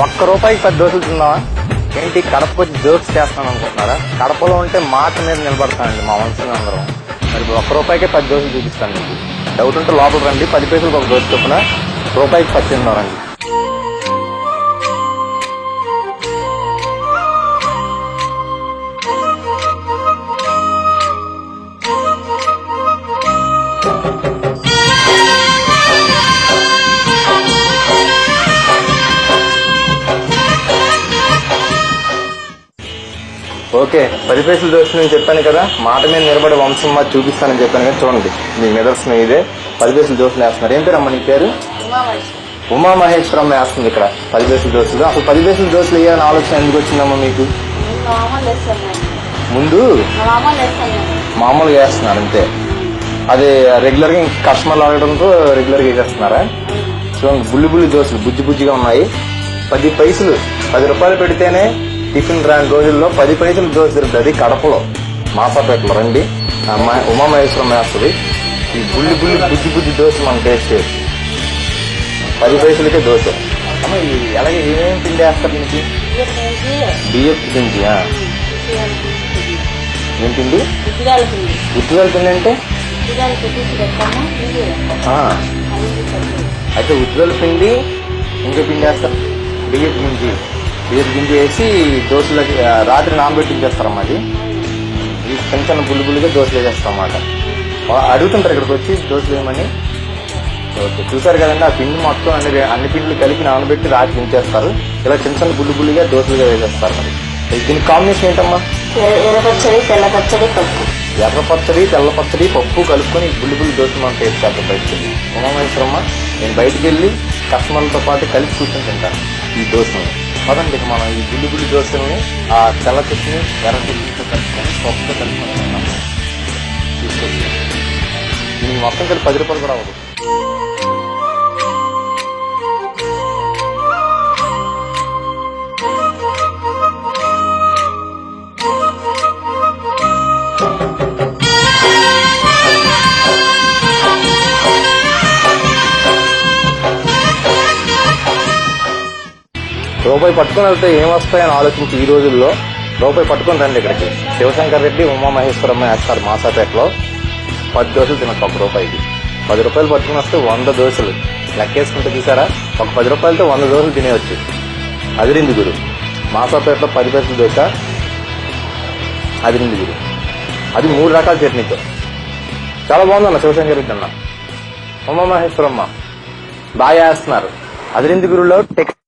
ఒక్క రూపాయికి పది దోశలు తిందామా ఏంటి కడప వచ్చి జోక్స్ చేస్తాను అనుకుంటున్నారా? కడపలో ఉంటే మాట మీద నిలబడతానండి మా వంశం అందరం. మరి ఒక్క రూపాయికే పది దోశలు చూపిస్తాను మీకు. డౌట్ ఉంటే లోపల రండి. పది పైసలకు ఒక దోశ చొప్పున రూపాయికి పది ఓకే పది పైసలు దోశ నేను చెప్పాను కదా మాట మీద నిలబడి వంశం మాది చూపిస్తానని చెప్పాను కదా చూడండి. మీ నిదర్శనం ఇదే పది పైసలు దోశలు వేస్తున్నారు. ఏం పేరమ్మా నీ పేరు? ఉమా మహేశ్వరం వేస్తుంది ఇక్కడ పది పైసలు దోశలు అసలు పది పైసలు దోశలు వేయాలని ఆలోచన ఎందుకు వచ్చిందమ్మా మీకు? ముందు? మామూలుగా వేస్తున్నారు అంతే. అది రెగ్యులర్గా కస్టమర్లు అడగడంతో రెగ్యులర్గా వేసేస్తున్నారా చూడండి బుల్లి బుల్లి దోశలు బుజ్జి బుజ్జిగా ఉన్నాయి. పది పైసలు పది రూపాయలు పెడితేనే టిఫిన్ రాని రోజుల్లో పది పైసలు దోశ దొరుకుతుంది కడపలో. మాసాపేటలో. రండి. ఉమామహేశ్వరం వేస్తుంది ఈ బుల్లి బుల్లి బుజ్జి బుజ్జి దోశ మనం టేస్ట్ చేయొచ్చు పది పైసలకే దోశ. అమ్మ అలాగే ఏమేమి పిండి వేస్తారు దీనికి? బియ్యం పిండి. ఏం పిండి పిండి అంటే? అయితే ఉజ్వల పిండి ఇంకా పిండి వేస్తారు. బియ్యం గింజి బియ్యం గింజి వేసి దోశలకి రాత్రి నానబెట్టి చేస్తారమ్మా అది. ఈ చిన్న చిన్న బుల్లి బుల్లిగా దోశలు వేసేస్తాం అన్నమాట అడుగుతుంటారు ఇక్కడికి వచ్చి దోశలు వేయమని. ఓకే చూసారు కదండి ఆ పిండి మొత్తం అన్ని అన్ని పిండిలు కలిపి నానబెట్టి రాత్రి దించేస్తారు. ఇలా చిన్న చిన్న బుల్లి బుల్లిగా దోశలుగా వేసేస్తారు మరి. దీని కాంబినేషన్ ఏంటమ్మా? ఎర్రపచ్చడి తెల్ల పచ్చడి పప్పు. ఎర్ర పచ్చడి తెల్ల పచ్చడి పప్పు కలుపుకొని బుల్లి బుల్లి దోశ మనం టేస్ట్ చేద్దాం బయటకు వెళ్ళి. ఉమామహేశ్వరమ్మ నేను బయటికి వెళ్ళి కస్టమర్లతో పాటు కలిసి కూర్చొని తింటాను ఈ దోశని. పదండి ఇక మనం ఈ బుల్లి బుల్లి దోశల్ని ఆ తెల్ల చెట్టుని ఎర్ర చట్నీతో కలుపుకొని పప్పుతో కలుపుకొని తీసుకొచ్చి. దీనికి మొత్తం కలిపి పది రూపాయలు కూడా అవ్వదు. రూపాయి పట్టుకొని వెళ్తే ఏం వస్తాయని ఆలోచించి ఈ రోజుల్లో రూపాయి పట్టుకుని రండి ఇక్కడికి. శివశంకర్ రెడ్డి ఉమామహేశ్వరమ్మ వేస్తారు మాసాపేటలో పది దోశలు తినచ్చు ఒక రూపాయికి. పది రూపాయలు పట్టుకుని వస్తే వంద దోశలు. లెక్కేసుకుంటే చూసారా? ఒక పది రూపాయలతో వంద దోశలు తినేవచ్చు అదిరింది గురు. మాసాపేటలో పది పైసలు దోశ అదిరింది గురు. అది మూడు రకాల చట్నీతో. చాలా బాగుందన్న శివశంకర్ రెడ్డి అన్న. ఉమామహేశ్వరమ్మ. బాగా వేస్తున్నారు. అదిరింది గురులో టెక్